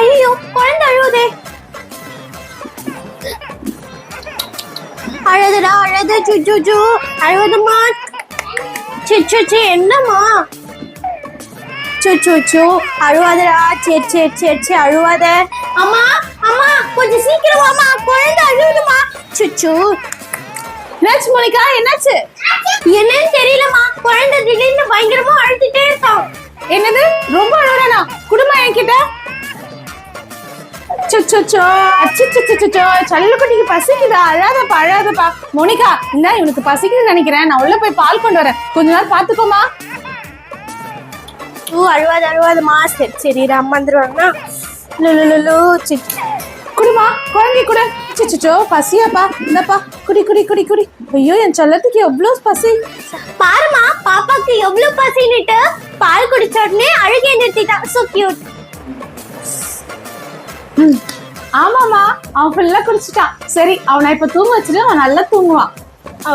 ஐயோ குழந்தை அழுவுதே அழுதுடா அழுது சுச்சு அழுவதுமா சிச்சு என்னம்மா சுச்சு அழுவாதடா சரி சரி சரி சரி அழுவாத அம்மா அம்மா கொஞ்சம் சீக்கிரம் அம்மா குழந்தை அழுவுதுமா சுச்சு என்னாச்சு மோனிகா? என்னாச்சு? என்னன்னு தெரியலம்மா. குழந்தை திடீர்னு பயங்கரமா அழுதுட்டே இருக்கான். என்னது? ரொம்ப அழுறானா குடும்பம் என்கிட்ட. சொச்சோ அச்சோ சல்லுக்குட்டிக்கு பசிக்குதா? அழாதப்பா அழாதப்பா. மோனிகா இந்த இவனுக்கு பசிக்குதுன்னு நினைக்கிறேன். நான் உள்ள போய் பால் கொண்டு வரேன். கொஞ்ச நேரம் பாத்துக்கோமா ஓ அழுவாது அழுவாதுமா சரி சரி அம்மா வந்துருவாங்கன்னா. லுலு லுலு குடுமா குழந்தை கூட. சிச்சோ பசியாப்பா இந்தப்பா குடி குடி குடி குடி. ஐயோ என் செல்லத்துக்கு எவ்வளவு பசி. பாருமா பாப்பாக்கு எவ்வளவு பசின்னுட்டு பால் குடிச்ச உடனே அழுகை நிறுத்திட்டா. So cute. ஆமாமா அவன் ஃபுல்லா குடிச்சிட்டான் சரி அவனை இப்ப தூங்க வச்சுட்டு அவன் நல்லா தூங்குவான். ஓ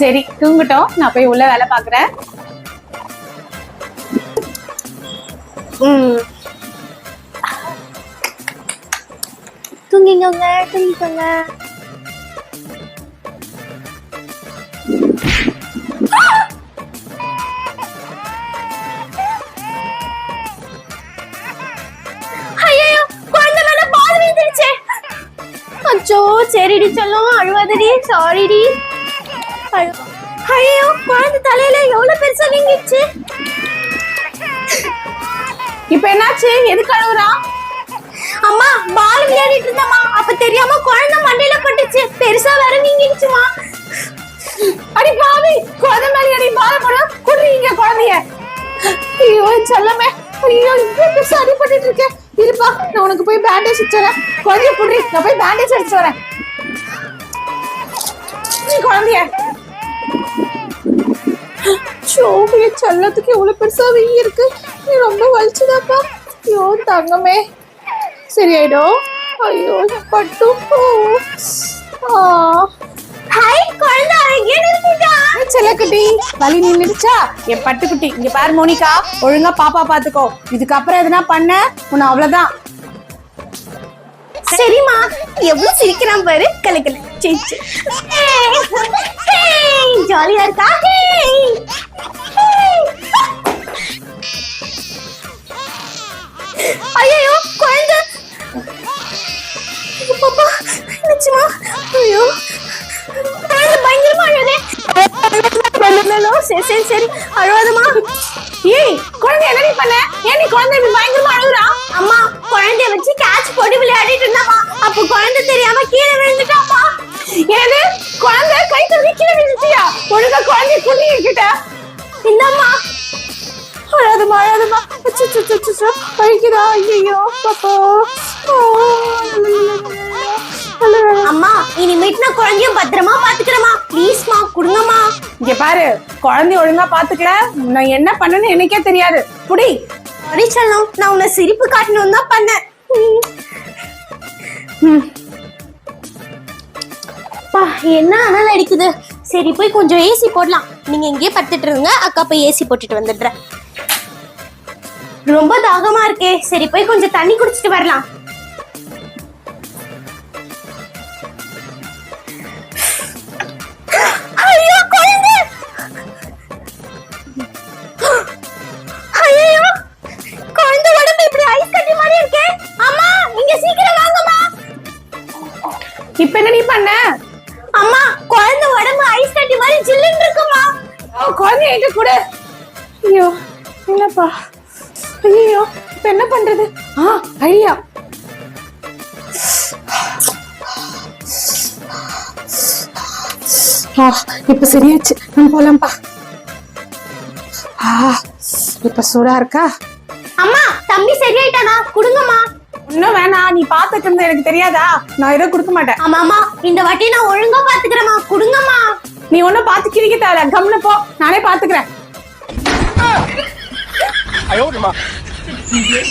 சரி தூங்கட்டும். நான் போய் உள்ள வேலை பாக்குறேன் தூங்கிக்கோங்க தூங்கிக்கோங்க ஐயையோ, குழந்தை மேல பால் விழுந்துருச்சே. அச்சோ சரிடி சொல்லும் அழுவாதடி சாரிடி ஐயோ குழந்தை தலையில எவ்வளவு பெருசா நீங்கிடுச்சு இப்ப என்னாச்சு? எதுக்கு அழுகுறா அம்மா பால் விளையாடிட்டு இருந்தம்மா. அப்ப தெரியாம குழந்தை மண்டையில பட்டுச்சு. பெருசா வேற நீங்கிடுச்சுமா. அடி பாவி குழந்தை மேல அடி பால போட குடுறீங்க குழந்தைய. ஐயோ சொல்லமே செல்லமே. ஐயோ இவ்வளவு பெருசா அடிபட்டு இருக்கேன் இருப்பா நான் உனக்கு போய் பேண்டேஜ் அடிச்சு வரேன் குழந்தைய புடுறி நான் போய் பேண்டேஜ் அடிச்சு வரேன் குழந்தைய. சோபிய செல்லத்துக்கு எவ்வளவு பெருசா வெயி இருக்கு. நீ ரொம்ப வலிச்சுதாப்பா. ஐயோ தங்கமே. சரியாயிடும் ஐயோ பட்டு ஆ. ஹாய் குழந்தை அழகிய நிறுத்திட்டா செல்லக்குட்டி. வலி நின்னுடுச்சா? என் பட்டுக்குட்டி இங்க பாரு மோனிகா. ஒழுங்கா பாப்பா பாத்துக்கோ. இதுக்கப்புறம் எதுனா பண்ண? உன்னை அவ்வளவுதான். சரிம்மா. எவ்வளவு சிரிக்கிறான் பாரு. கலக்கல. ஜாலியா இருக்கா? ஐயோ குழந்தை. பாப்பா நிச்சயமா ஐயோ. குழந்தை பயங்கரமா அழுதே சரி சரி சரி. அழுவாதமா ஏய் குழந்தை என்ன பண்ண? ஏன் நீ குழந்தை இப்படி பயங்கரமா அழுகுறா? அம்மா குழந்தைய வச்சு கேட்ச் போட்டு விளையாடிட்டு இருந்தாமா அப்ப குழந்தை தெரியாம கீழே விழுந்துட்டாமா ஏது? குழந்தை கை தூக்கி கீழே விழுந்துட்டியா? ஒழுங்கா குழந்தை குட்டி கிட்ட இந்தம்மா. அழாதமா அழாதமா அச்சோ பழிக்குதா? ஐயோ அம்மா இனிமேட்டு நான் குழந்தையும் பத்திரமா பாத்துக்கிறேம்மா ப்ளீஸ்மா குடுங்கம்மா இங்க பாரு குழந்தைய ஒழுங்கா பாத்துக்கல நான் என்ன பண்ணேன்னு எனக்கே தெரியாது புடி சாரி செல்லம் நான் உன்னை சிரிப்பு காட்டணும் தான் பண்ணேன் என்ன அனல் அடிக்குது சரி போய் கொஞ்சம் ஏசி போடலாம் நீங்க இங்கேயே படுத்துட்டு இருங்க அக்கா போய் ஏசி போட்டுட்டு வந்துடுறேன் ரொம்ப தாகமா இருக்கே. சரி போய் கொஞ்சம் தண்ணி குடிச்சிட்டு வரலாம். குழந்தை! குழந்தை இப்ப என்ன நீ பண்ண? அம்மா குழந்தை உடம்பு ஐஸ் கட்டி மாதிரி ஜில்லுன்னு இருக்குமா குழந்தைய எங்க கூட. ஐயோ என்னப்பா ஐயோ இப்ப என்ன பண்றது? ஆ ஐடியா. ஆ இப்ப சரியாச்சு. நம்ம போலாம்ப்பா. ஆ இப்ப சூடா இருக்கா? அம்மா தம்பி சரியாயிட்டானா? கொடுங்கம்மா. இன்னும் வேணாம் நீ பாத்துக்கிறது எனக்கு தெரியாதா? நான் எதுவும் கொடுக்க மாட்டேன். ஆமாமா இந்த வாட்டி நான் ஒழுங்கா பாத்துக்கிறேம்மா கொடுங்கம்மா. நீ ஒன்னும் கிரிக்க தேவையில்ல கம்னு போ. நானே பாத்துக்கிறேன் 哎呦我的妈！你别